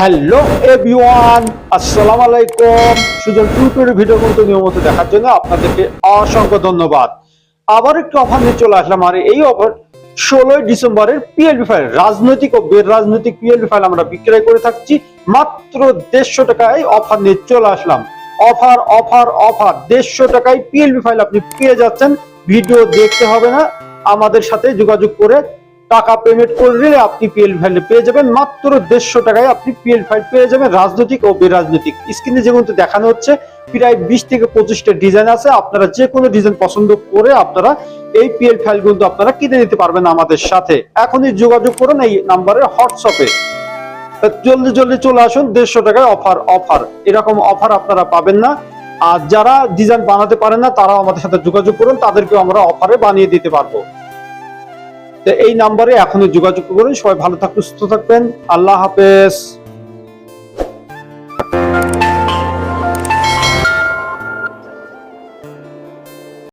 Hello everyone, আসসালামু আলাইকুম। Sujan tutorial video কিন্তু নিয়মিত দেখার জন্য আপনাদেরকে অসংখ্য ধন্যবাদ। আবার একটু অফার নিয়ে চলে আসলাম, আর এই অফার ষোলোই ডিসেম্বরের পিএলবি ফাইল রাজনৈতিক ও বের রাজনৈতিক পিএলবি ফাইল আমরা বিক্রয় করে থাকছি। মাত্র দেড়শো টাকায় অফার নিয়ে চলে আসলাম। অফার অফার অফার, দেড়শো টাকায় পিএলবি ফাইল আপনি পেয়ে যাচ্ছেন। ভিডিও দেখতে হবে না। আমাদের সাথে যোগাযোগ করে টাকা পেমেন্ট করলে আপনি পিএল ফাইল পেয়ে যাবেন। মাত্র দেড়শো টাকায় আপনি পিএল ফাইল পেয়ে যাবেন রাজনৈতিক ও বেরাজনৈতিক। স্ক্রিনে যেমন দেখানো হচ্ছে, প্রায় বিশ থেকে পঁচিশটা ডিজাইন আছে। আপনারা যে কোনো ডিজাইন পছন্দ করে আপনারা এই পিএল ফাইল কিন্তু আপনারা কিনে নিতে পারবেন আমাদের সাথে। এখনই যোগাযোগ করুন এই নাম্বারে হোয়াটসঅ্যাপে জলদি জলদি চলে আসুন, দেড়শো টাকায় অফার অফার এরকম অফার আপনারা পাবেন না। আর যারা ডিজাইন বানাতে পারেন না, তারাও আমাদের সাথে যোগাযোগ করুন, তাদেরকেও আমরা অফারে বানিয়ে দিতে পারব। তো এই নাম্বারে এখনই যোগাযোগ করুন। সবাই ভালো থাকুন সুস্থ থাকবেন। আল্লাহ হাফেজ।